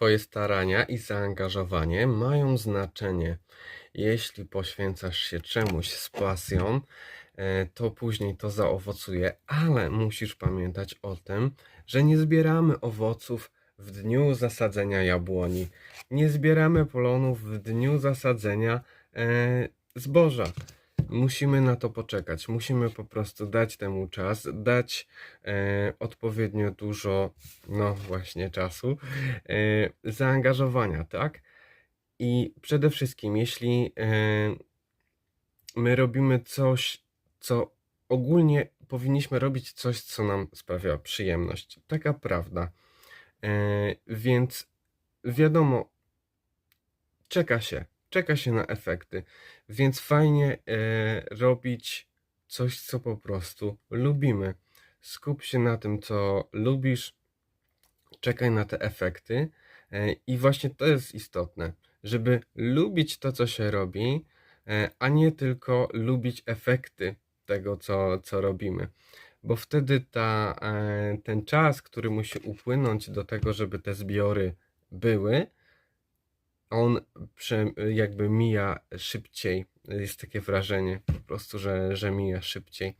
Twoje starania i zaangażowanie mają znaczenie. Jeśli poświęcasz się czemuś z pasją, e, to później to zaowocuje, ale musisz pamiętać o tym, że nie zbieramy owoców w dniu zasadzenia jabłoni. Nie zbieramy polonów w dniu zasadzenia e, zboża. Musimy na to poczekać. Musimy po prostu dać temu czas, dać e, odpowiednio dużo, no właśnie, czasu, e, zaangażowania, tak? I przede wszystkim, jeśli e, my robimy coś, co ogólnie powinniśmy robić coś, co nam sprawia przyjemność. Taka prawda. E, więc wiadomo, czeka się, czeka się na efekty, więc fajnie e, robić coś, co po prostu lubimy. Skup się na tym, co lubisz, czekaj na te efekty e, i właśnie to jest istotne, żeby lubić to, co się robi, e, a nie tylko lubić efekty tego, co, co robimy. Bo wtedy ta, e, ten czas, który musi upłynąć do tego, żeby te zbiory były, on prze, jakby mija szybciej. Jest takie wrażenie po prostu, że, że mija szybciej.